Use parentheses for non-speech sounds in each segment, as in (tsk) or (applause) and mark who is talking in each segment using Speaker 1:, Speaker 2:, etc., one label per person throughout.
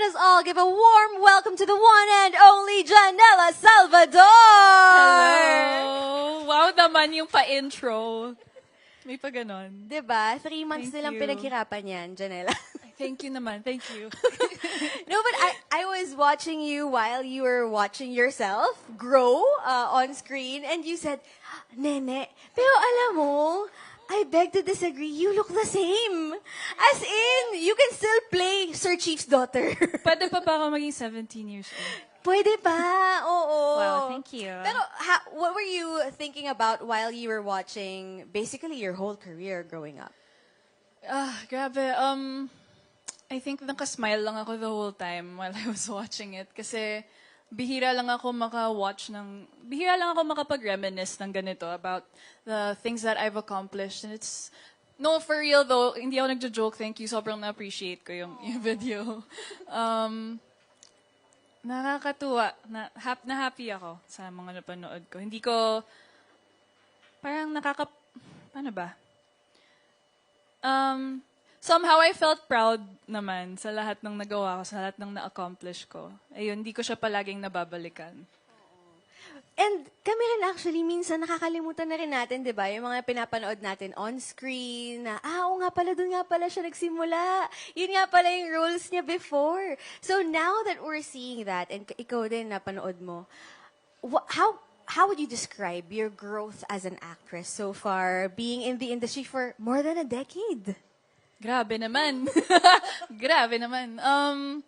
Speaker 1: let us all give a warm welcome to the one and only Janela Salvador!
Speaker 2: Hello! Wow naman yung pa-intro. May pa ganon.
Speaker 1: Diba? Three months
Speaker 2: Thank
Speaker 1: nilang
Speaker 2: you.
Speaker 1: pinaghirapan yan, Janela.
Speaker 2: Thank you naman. Thank you. (laughs)
Speaker 1: no, but I, I was watching you while you were watching yourself grow uh, on screen and you said, Nene, pero alam mo, I beg to disagree, you look the same. As in, you can still play Sir Chief's daughter. (laughs)
Speaker 2: Pwede pa ba ako maging 17 years old?
Speaker 1: Pwede pa, oo.
Speaker 2: Wow, thank you.
Speaker 1: Pero ha, what were you thinking about while you were watching basically your whole career growing up?
Speaker 2: Ah, grabe. Um, I think nakasmile lang ako the whole time while I was watching it. Kasi bihira lang ako maka-watch ng, bihira lang ako makapag-reminisce ng ganito about the things that I've accomplished. And it's, no, for real though, hindi ako nagjo-joke. Thank you. Sobrang na-appreciate ko yung, yung video. (laughs) Um, nakakatuwa. Na, hap, na happy ako sa mga napanood ko. Hindi ko, parang nakaka, paano ba? Um, somehow I felt proud naman sa lahat ng nagawa ko, sa lahat ng na-accomplish ko. Ayun, hindi ko siya palaging nababalikan.
Speaker 1: And kami rin actually, minsan nakakalimutan na rin natin, di ba? Yung mga pinapanood natin on screen, na, ah, oo nga pala, doon nga pala siya nagsimula. Yun nga pala yung roles niya before. So now that we're seeing that, and ikaw din napanood mo, how how would you describe your growth as an actress so far, being in the industry for more than a decade?
Speaker 2: Grabe naman. (laughs) Grabe naman. Um,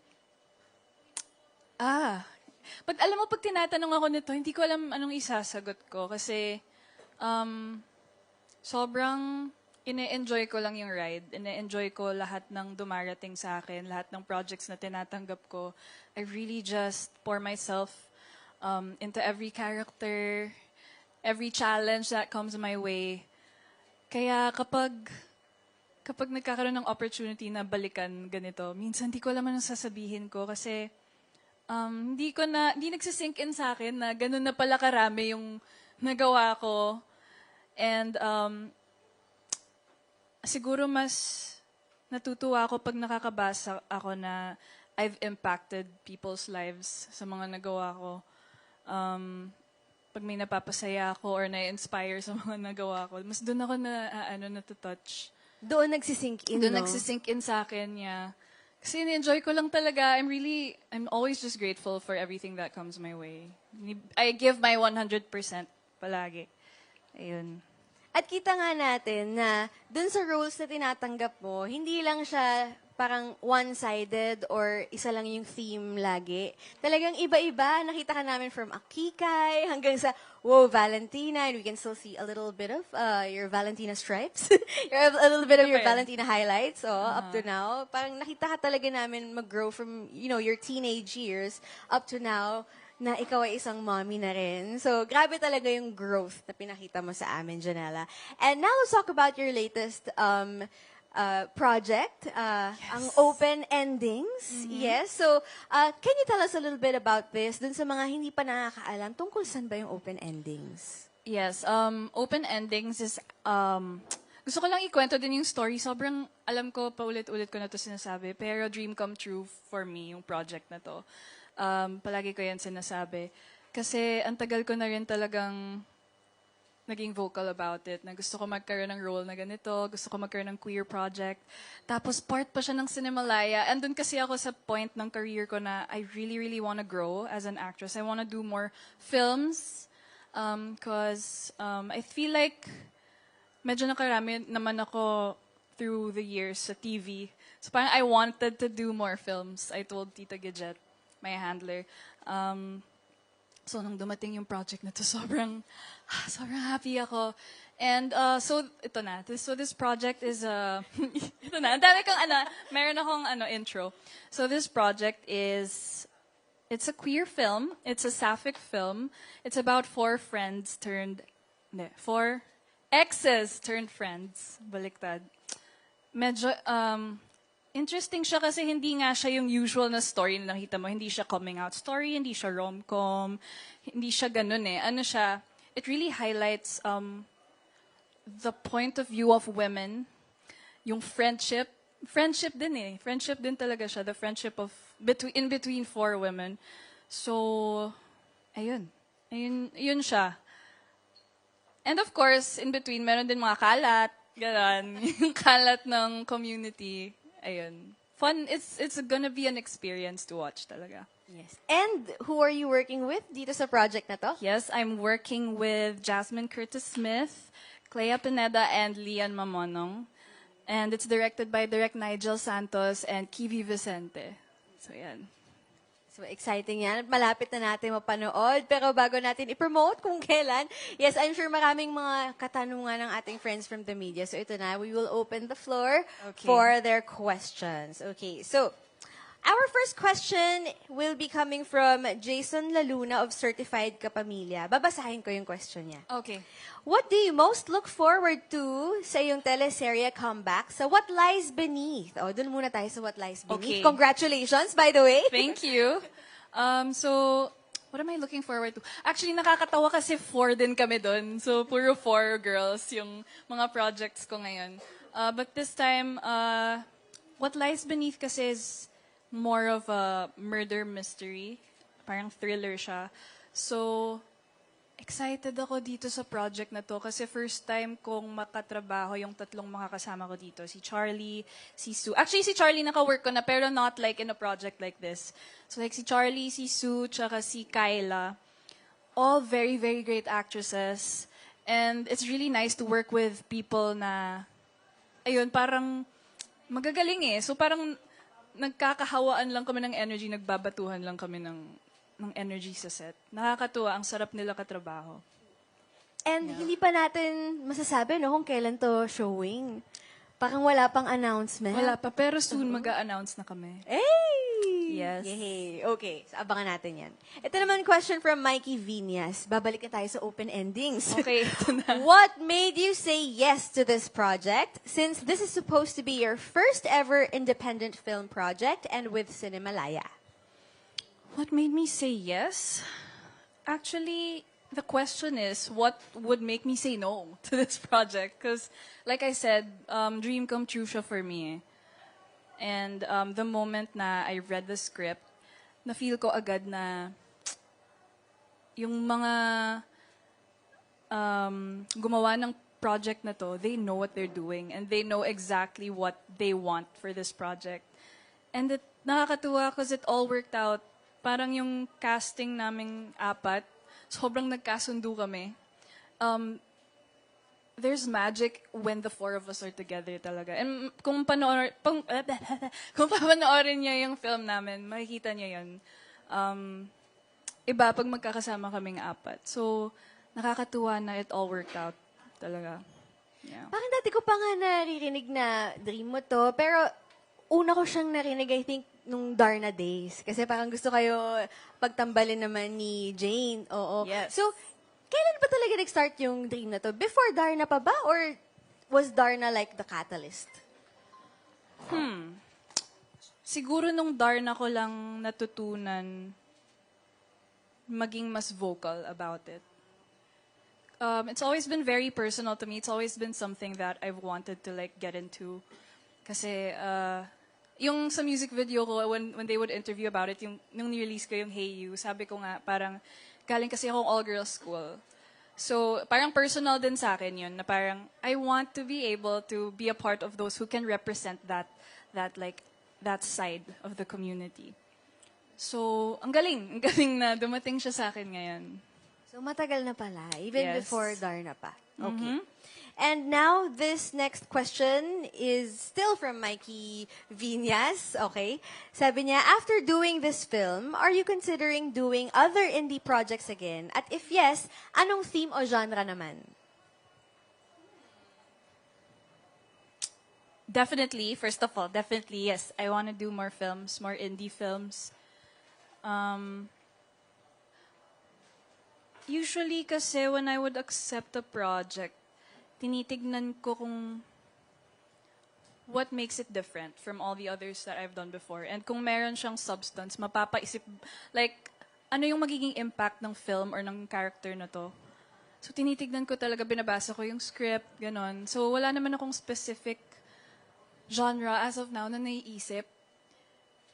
Speaker 2: ah, pag alam mo, pag tinatanong ako nito, hindi ko alam anong isasagot ko kasi um, sobrang ine-enjoy ko lang yung ride. Ine-enjoy ko lahat ng dumarating sa akin, lahat ng projects na tinatanggap ko. I really just pour myself um, into every character, every challenge that comes my way. Kaya kapag kapag nagkakaroon ng opportunity na balikan ganito, minsan hindi ko alam anong sasabihin ko kasi um, hindi ko na, hindi nagsisink in sa akin na ganun na pala karami yung nagawa ko. And um, siguro mas natutuwa ako pag nakakabasa ako na I've impacted people's lives sa mga nagawa ko. Um, pag may napapasaya ako or na-inspire sa mga (laughs) nagawa ko, mas doon ako na, ah, ano, natutouch.
Speaker 1: Doon nagsisink in,
Speaker 2: Doon
Speaker 1: no?
Speaker 2: nagsisink in sa akin, yeah. Kasi enjoy ko lang talaga. I'm really, I'm always just grateful for everything that comes my way. I give my 100% palagi. Ayun.
Speaker 1: At kita nga natin na dun sa roles na tinatanggap mo, hindi lang siya parang one-sided or isa lang yung theme lagi. Talagang iba-iba. Nakita ka namin from Akikay hanggang sa, whoa, Valentina. And we can still see a little bit of uh, your Valentina stripes. (laughs) your, a little bit of
Speaker 2: Ano
Speaker 1: your? Valentina highlights oh, up to now. Parang nakita ka talaga namin mag-grow from, you know, your teenage years up to now na ikaw ay isang mommy na rin. So, grabe talaga yung growth na pinakita mo sa amin, Janela. And now let's talk about your latest um, uh, project, uh, ang Open Endings. Yes. So, uh, can you tell us a little bit about this dun sa mga hindi pa nakakaalam tungkol saan ba yung Open Endings?
Speaker 2: Yes, um, open endings is, um, (tsk) gusto ko lang ikwento din yung story. Sobrang alam ko, paulit-ulit ko na to sinasabi. Pero dream come true for me, yung project na to. Um, palagi ko yan sinasabi. Kasi ang tagal ko na rin talagang naging vocal about it, na gusto ko magkaroon ng role na ganito, gusto ko magkaroon ng queer project. Tapos part pa siya ng Cinemalaya. Andun kasi ako sa point ng career ko na I really, really want to grow as an actress. I want to do more films. Um, cause um, I feel like medyo nakarami naman ako through the years sa TV. So parang I wanted to do more films. I told Tita Gidget, my handler. Um, so nung dumating yung project na to, (laughs) sobrang, sobrang happy ako. And uh, so, ito na. So this project is, uh, (laughs) ito na. Ang dami kong, ano, meron akong ano, intro. So this project is, it's a queer film. It's a sapphic film. It's about four friends turned, hindi, four exes turned friends. Baliktad. Medyo, um, interesting siya kasi hindi nga siya yung usual na story na nakita mo. Hindi siya coming out story, hindi siya rom-com, hindi siya ganun eh. Ano siya, it really highlights um, the point of view of women, yung friendship, friendship din eh. Friendship din talaga siya, the friendship of between, in between four women. So, ayun. Ayun, yun siya. And of course, in between, meron din mga kalat, gano'n. (laughs) Yung kalat ng community. Ayun. Fun, it's, it's gonna be an experience to watch talaga.
Speaker 1: Yes. And who are you working with dito sa project na to?
Speaker 2: Yes, I'm working with Jasmine Curtis Smith, Clea Pineda, and Lian Mamonong. And it's directed by Direct Nigel Santos and Kivi Vicente. So, yan.
Speaker 1: So exciting yan. Malapit na natin mapanood. Pero bago natin i-promote kung kailan, yes, I'm sure maraming mga katanungan ng ating friends from the media. So ito na, we will open the floor
Speaker 2: Okay.
Speaker 1: for their questions. Okay, so our first question will be coming from Jason Laluna of Certified Kapamilya. Babasahin ko yung question niya.
Speaker 2: Okay.
Speaker 1: What do you most look forward to sa iyong teleserye comeback sa What Lies Beneath? O, dun muna tayo sa What Lies Beneath.
Speaker 2: Okay.
Speaker 1: Congratulations, by the way.
Speaker 2: Thank you. Um, so, what am I looking forward to? Actually, nakakatawa kasi four din kami doon. So, puro four girls yung mga projects ko ngayon. Uh, but this time, uh, What Lies Beneath kasi is more of a murder mystery. Parang thriller siya. So, excited ako dito sa project na to kasi first time kong makatrabaho yung tatlong mga kasama ko dito. Si Charlie, si Sue. Actually, si Charlie naka-work ko na pero not like in a project like this. So like si Charlie, si Sue, tsaka si Kyla. All very, very great actresses. And it's really nice to work with people na, ayun, parang magagaling eh. So parang nagkakahawaan lang kami ng energy, nagbabatuhan lang kami ng, ng energy sa set. Nakakatuwa, ang sarap nila katrabaho.
Speaker 1: And hindi pa natin masasabi no kung kailan to showing. Parang wala pang announcement.
Speaker 2: Wala pa, pero soon mag-a-announce na kami.
Speaker 1: Hey!
Speaker 2: Yes.
Speaker 1: Yay! Okay, so abangan natin yan. Ito naman question from Mikey Vinyas. Babalik na tayo sa open endings.
Speaker 2: Okay. (laughs)
Speaker 1: What made you say yes to this project since this is supposed to be your first ever independent film project and with Cinemalaya?
Speaker 2: What made me say yes? Actually, the question is what would make me say no (laughs) to this project? Because, like I said, um, dream come true siya for me. And um, the moment na I read the script, na-feel ko agad na yung mga um, gumawa ng project na to, they know what they're doing and they know exactly what they want for this project. And it, nakakatuwa because it all worked out. Parang yung casting naming apat, sobrang nagkasundo kami. Um, there's magic when the four of us are together talaga. And kung panoor, pang, (laughs) kung papanoorin niyo yung film namin, makikita niyo yun. Um, iba pag magkakasama kaming apat. So, nakakatuwa na it all worked out talaga. Yeah.
Speaker 1: Parang dati ko pa nga naririnig na dream mo to, pero una ko siyang narinig, I think, nung Darna Days. Kasi parang gusto kayo pagtambalin naman ni Jane. Oo.
Speaker 2: Yes.
Speaker 1: So, kailan ba talaga nag-start yung dream na to? Before Darna pa ba? Or was Darna like the catalyst?
Speaker 2: Siguro nung Darna ko lang natutunan maging mas vocal about it. Um, it's always been very personal to me. It's always been something that I've wanted to like get into. Kasi uh, yung sa music video ko, when, when they would interview about it, yung, nung nirelease ko yung Hey You, sabi ko nga, parang galing kasi akong all-girls school. So, parang personal din sa akin yun, na parang I want to be able to be a part of those who can represent that, that like, that side of the community. So, ang galing. Ang galing na dumating siya sa akin ngayon.
Speaker 1: So, matagal na pala. Even
Speaker 2: Yes. Mm-hmm.
Speaker 1: before Darna pa. Okay. And now, this next question is still from Mikey Vinas. Okay. Sabi niya, after doing this film, are you considering doing other indie projects again? At if yes, anong theme o genre naman?
Speaker 2: Definitely, first of all, definitely, yes. I want to do more films, more indie films. Um, usually kasi when I would accept a project, tinitignan ko kung what makes it different from all the others that I've done before. And kung meron siyang substance, mapapaisip, like, ano yung magiging impact ng film or ng character na to. So, tinitignan ko talaga, binabasa ko yung script, ganon. So, wala naman akong specific genre as of now na naiisip.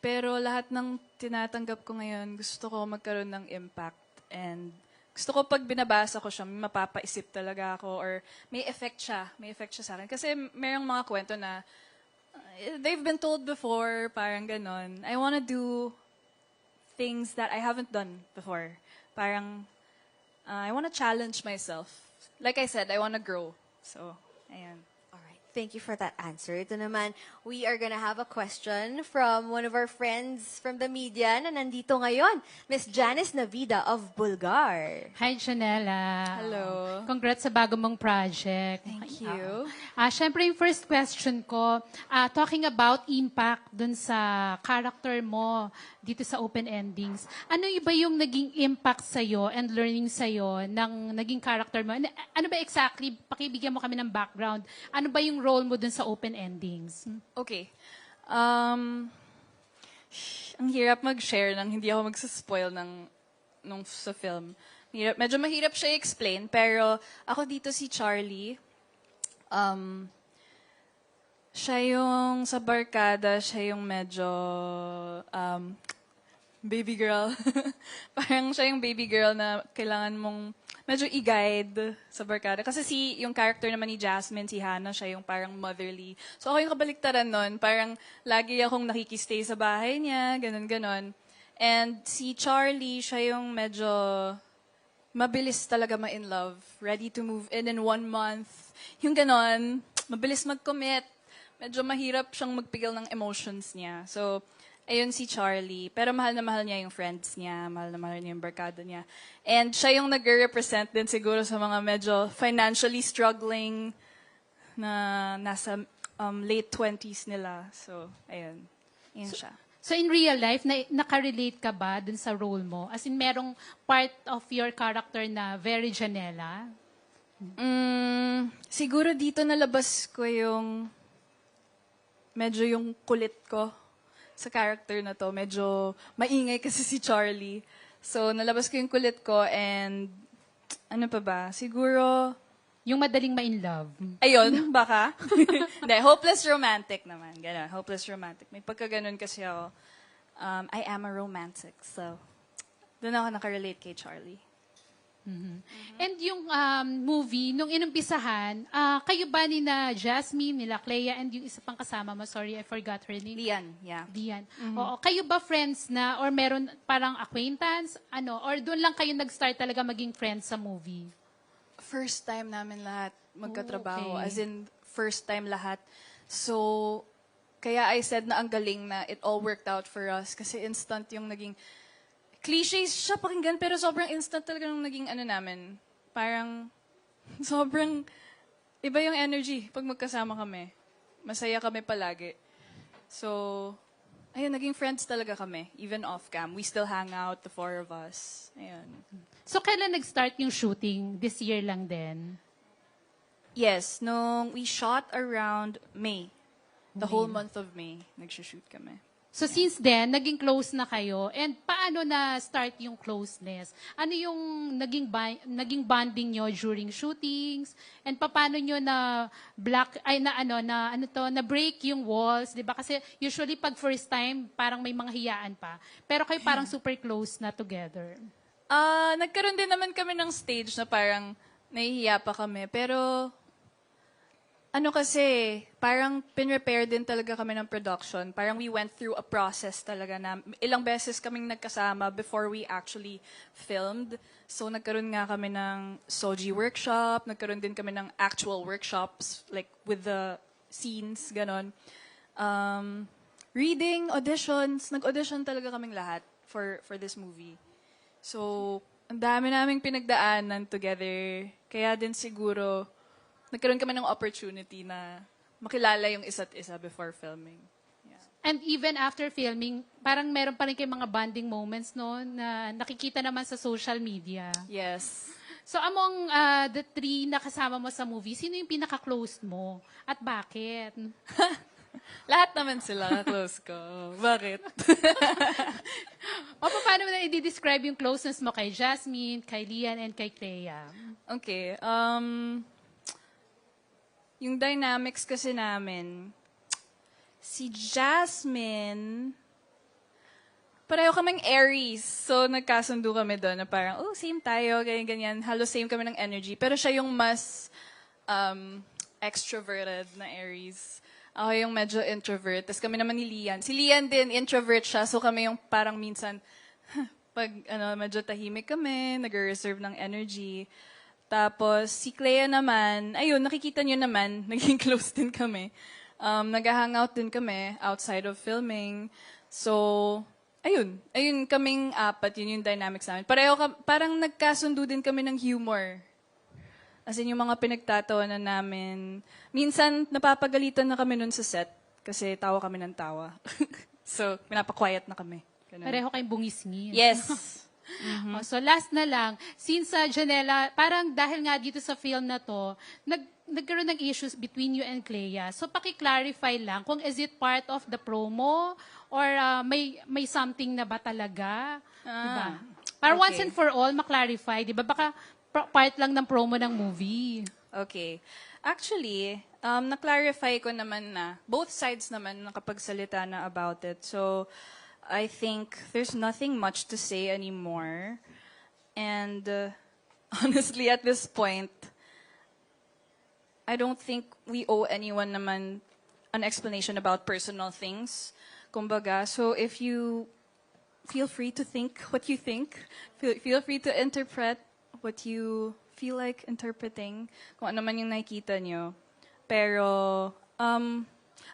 Speaker 2: Pero lahat ng tinatanggap ko ngayon, gusto ko magkaroon ng impact. And gusto ko pag binabasa ko siya, may mapapaisip talaga ako or may effect siya. May effect siya sa akin. Kasi mayroong mga kwento na uh, they've been told before, parang ganon. I wanna do things that I haven't done before. Parang, uh, I wanna challenge myself. Like I said, I wanna grow. So, ayan.
Speaker 1: Thank you for that answer. Ito naman, we are gonna have a question from one of our friends from the media na nandito ngayon, Miss Janice Navida of Bulgar.
Speaker 3: Hi, Janela.
Speaker 2: Hello.
Speaker 3: Congrats sa bago mong project.
Speaker 2: Thank you.
Speaker 3: Ah, Siyempre, yung first question ko, ah, talking about impact dun sa character mo dito sa open endings, ano yung ba yung naging impact sa'yo and learning sa'yo ng naging character mo? Ano, ano ba exactly, pakibigyan mo kami ng background, ano ba yung role mo dun sa open endings?
Speaker 2: Okay. Um, ang hirap mag-share nang hindi ako magsaspoil ng nung sa film. Hirap, medyo mahirap siya i-explain, pero ako dito si Charlie. Um, siya yung sa barkada, siya yung medyo um, baby girl. (laughs) Parang siya yung baby girl na kailangan mong medyo i-guide sa barkada. Kasi si, yung character naman ni Jasmine, si Hannah, siya yung parang motherly. So ako yung kabaliktaran nun, parang lagi akong nakikistay sa bahay niya, ganun-ganon. And si Charlie, siya yung medyo mabilis talaga ma-in love. Ready to move in in one month. Yung ganon, mabilis mag-commit. Medyo mahirap siyang magpigil ng emotions niya. So, ayun si Charlie. Pero mahal na mahal niya yung friends niya. Mahal na mahal niya yung barkada niya. And siya yung nag-represent din siguro sa mga medyo financially struggling na nasa um, late 20s nila. So, ayun. Ayun siya.
Speaker 3: So in real life, na, nakarelate ka ba dun sa role mo? As in, merong part of your character na very Janela?
Speaker 2: Mm, siguro dito nalabas ko yung medyo yung kulit ko sa character na to. Medyo maingay kasi si Charlie. So, nalabas ko yung kulit ko and ano pa ba? Siguro,
Speaker 3: Yung madaling ma-in-love.
Speaker 2: ayun, (laughs) baka. (laughs) Hindi, hopeless romantic naman. Ganon, hopeless romantic. May pagkaganon kasi ako. Um, I am a romantic. So, doon ako nakarelate kay Charlie.
Speaker 3: And yung um, movie, nung inumpisahan, ah, kayo ba ni na Jasmine, nila Clea, and yung isa pang kasama mo, sorry, I forgot her name.
Speaker 2: Lian, yeah.
Speaker 3: Dian. Oo, kayo ba friends na or meron parang acquaintance ano or doon lang kayo nag-start talaga maging friends sa movie?
Speaker 2: first time namin lahat magkatrabaho.
Speaker 3: Oh, okay.
Speaker 2: As in, first time lahat. So, kaya I said na ang galing na it all worked out for us. Kasi instant yung naging... Cliche siya pakinggan, pero sobrang instant talaga nung naging ano namin. Parang, (laughs) sobrang... Iba yung energy pag magkasama kami. Masaya kami palagi. So, ayun, naging friends talaga kami. Even off-cam. We still hang out, the four of us. Ayun.
Speaker 3: So kailan nag-start yung shooting? This year lang din.
Speaker 2: Yes, nung we shot around May. The whole month of May, nagsushoot kami.
Speaker 3: So since then, naging close na kayo. And paano na start yung closeness? Ano yung naging ba- naging bonding nyo during shootings? And paano nyo na black ay na ano na ano to na break yung walls, 'di ba? Kasi usually pag first time, parang may mga hiyaan pa. Pero kayo parang (clears throat) super close na together.
Speaker 2: Ah, nagkaroon din naman kami ng stage na parang nahihiya pa kami. Pero, ano kasi, parang pinrepare din talaga kami ng production. Parang we went through a process talaga na ilang beses kaming nagkasama before we actually filmed. So, nagkaroon nga kami ng Soji workshop, nagkaroon din kami ng actual workshops, like with the scenes, ganon. Um, reading, auditions, nag-audition talaga kaming lahat for for this movie. So, ang dami naming pinagdaanan together. Kaya din siguro, nagkaroon kami ng opportunity na makilala yung isa't isa before filming. Yeah.
Speaker 3: And even after filming, parang meron pa rin kayong mga bonding moments, no? Na nakikita naman sa social media.
Speaker 2: Yes.
Speaker 3: So among uh, the three na kasama mo sa movie, sino yung pinaka-close mo? At bakit? (laughs)
Speaker 2: Lahat naman sila close ko. Bakit? (laughs)
Speaker 3: O pa- paano mo na i-describe yung closeness mo kay Jasmine, kay Lian, and kay Clea?
Speaker 2: Okay. Um, yung dynamics kasi namin, si Jasmine, pareho kaming Aries. So, nagkasundo kami doon na parang, oh, same tayo, ganyan-ganyan. Halos same kami ng energy. Pero siya yung mas um, extroverted na Aries. Ako yung medyo introvert. Tapos kami naman ni Lian. Si Lian din, introvert siya. So, kami yung parang minsan, (laughs) pag ano, medyo tahimik kami, nag-reserve ng energy. Tapos, si Clea naman, ayun, nakikita niyo naman, (laughs) naging close din kami. Um, nag-hangout din kami outside of filming. So, ayun. Ayun, kaming apat, yun yung dynamics namin. Pareho, ka- parang nagkasundo din kami ng humor. As in, yung mga pinagtatawanan namin. Minsan, napapagalitan na kami nun sa set kasi tawa kami ng tawa. (laughs) so, pinapa-quiet na kami. Ganun.
Speaker 3: Pareho kayong bungisngis.
Speaker 2: Yes. (laughs)
Speaker 3: Oh, so last na lang, since sa Janela, parang dahil nga dito sa film na to, nag, nagkaroon ng issues between you and Clea. So paki-clarify lang kung is it part of the promo or uh, may may something na ba talaga? diba? Para once
Speaker 2: okay.
Speaker 3: and for all, maklarify. Di ba? Baka part lang ng promo ng movie.
Speaker 2: Okay. Actually, um, na-clarify ko naman na both sides naman nakapagsalita na about it. So, I think there's nothing much to say anymore. And uh, (laughs) honestly, at this point, I don't think we owe anyone naman an explanation about personal things. Kumbaga, so if you feel free to think what you think. Feel, feel free to interpret what you feel like interpreting. Kung ano man yung nakikita nyo. Pero, um,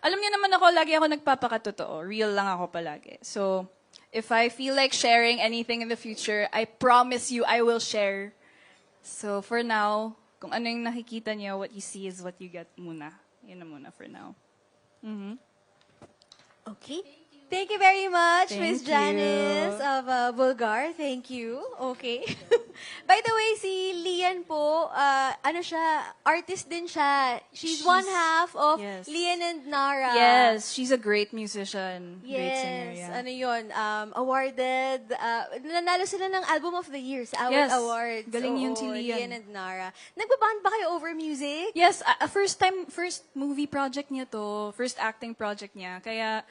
Speaker 2: alam niyo naman ako, lagi ako nagpapakatotoo. Real lang ako palagi. So, if I feel like sharing anything in the future, I promise you I will share. So, for now, kung ano yung nakikita niyo, what you see is what you get muna. Yun na muna for now.
Speaker 1: Okay. Thank you very much, Miss
Speaker 2: you.
Speaker 1: Janice of uh, Bulgar. Thank you. Okay. (laughs) By the way, si Lian po, uh, ano siya, artist din siya. She's, one
Speaker 2: She's-
Speaker 1: half of
Speaker 2: yes.
Speaker 1: Lian and Nara.
Speaker 2: Yes, she's a great musician. great singer,
Speaker 1: Yes,
Speaker 2: yeah.
Speaker 1: ano yun, um, awarded, uh, nanalo sila ng Album of the Year sa Award
Speaker 2: Yes,
Speaker 1: Awards.
Speaker 2: galing yun
Speaker 1: Oo,
Speaker 2: si Lian.
Speaker 1: and Nara. Nagbaband ba kayo over music?
Speaker 2: Yes, a first time, first movie project niya to, first acting project niya. Kaya,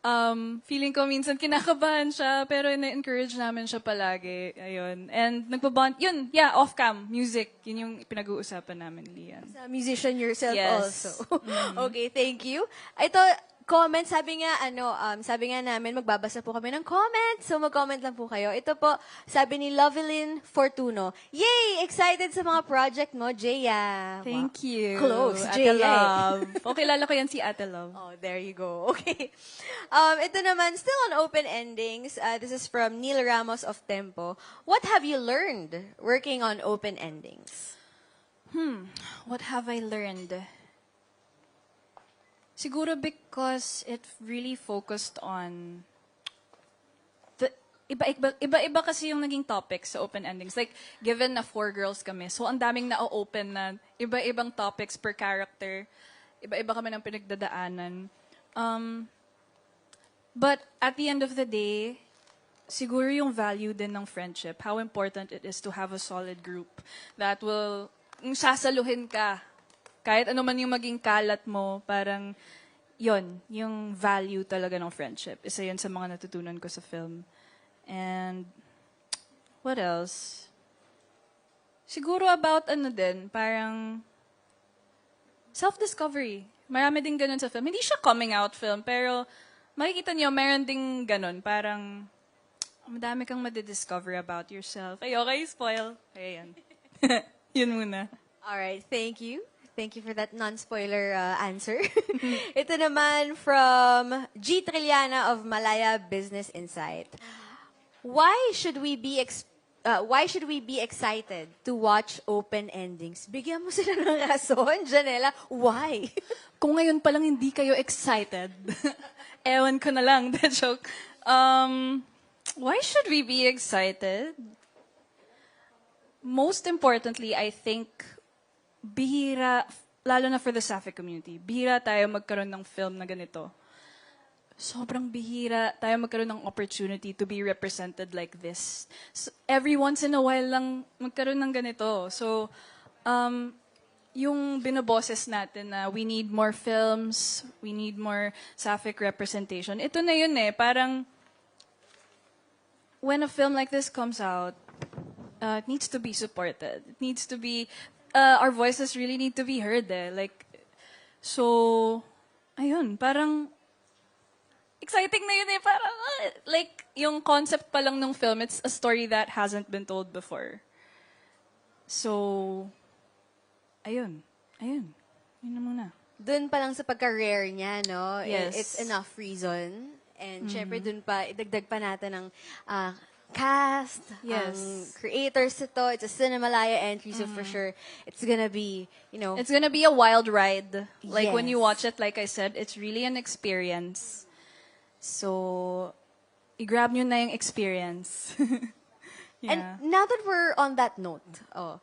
Speaker 2: um, feeling ko minsan kinakabahan siya, pero na-encourage namin siya palagi. Ayun. And nagbabond, yun, yeah, off-cam, music. Yun yung pinag-uusapan namin, Lian.
Speaker 1: A musician yourself
Speaker 2: Yes.
Speaker 1: also. (laughs) okay, thank you. Ito, comment, sabi nga, ano, um, sabi nga namin, magbabasa po kami ng comment. So, mag-comment lang po kayo. Ito po, sabi ni Lovelyn Fortuno, Yay! Excited sa mga project mo, Jaya.
Speaker 2: Thank you.
Speaker 1: Close,
Speaker 2: Ate
Speaker 1: J.A..
Speaker 2: Love. (laughs) Okay, lala ko yan si Ate Love.
Speaker 1: Oh, there you go. (laughs) Okay. Um, ito naman, still on open endings. Uh, this is from Neil Ramos of Tempo. What have you learned working on open endings?
Speaker 2: What have I learned? Siguro because it really focused on the iba-iba, iba-iba kasi yung naging topic sa open endings. Like, given na four girls kami, so ang daming na-open na iba-ibang topics per character. Iba-iba kami ng pinagdadaanan. Um, but at the end of the day, siguro yung value din ng friendship, how important it is to have a solid group that will, sasaluhin ka, kahit ano man yung maging kalat mo, parang, yon yung value talaga ng friendship. Isa yun sa mga natutunan ko sa film. And, what else? Siguro about ano din, parang, self-discovery. Marami din ganun sa film. Hindi siya coming out film, pero makikita niyo, meron ding ganun. Parang, madami kang madidiscover about yourself. Ay, okay, spoil. Ayan. (laughs) Yun muna.
Speaker 1: All right, thank you. Thank you for that non-spoiler uh, answer. (laughs) (laughs) Ito naman from G. Trilliana of Malaya Business Insight. Why should we be ex- uh, why should we be excited to watch open endings? Bigyan mo sila ng rason, Janela. Why? (laughs)
Speaker 2: Kung ngayon pa lang hindi kayo excited, ewan ko na lang, the joke. Um, why should we be excited? Most importantly, I think, bihira, lalo na for the Safi community, bihira tayo magkaroon ng film na ganito. Sobrang bihira tayo magkaroon ng opportunity to be represented like this. So, every once in a while lang magkaroon ng ganito. So, um, yung binoboses natin na we need more films, we need more Sapphic representation, ito na yun eh, parang when a film like this comes out, uh, it needs to be supported. It needs to be, uh, our voices really need to be heard eh. Like, so, ayun, parang, exciting na yun eh. Parang, ah, like, yung concept pa lang ng film, it's a story that hasn't been told before. So, ayun. Ayun. Yun na muna.
Speaker 1: Dun pa lang sa pagka-rare niya, no?
Speaker 2: Yes.
Speaker 1: It's enough reason. And syempre dun pa, idagdag pa natin ang ah, cast, um,
Speaker 2: Yes.
Speaker 1: ang creators ito. It's a Cinemalaya entry, so for mm-hmm. sure, it's gonna be, you know,
Speaker 2: It's gonna be a wild ride. Like when you watch it, like I said, it's really an experience. So, i-grab nyo na yung experience. (laughs) yeah.
Speaker 1: And now that we're on that note, oh,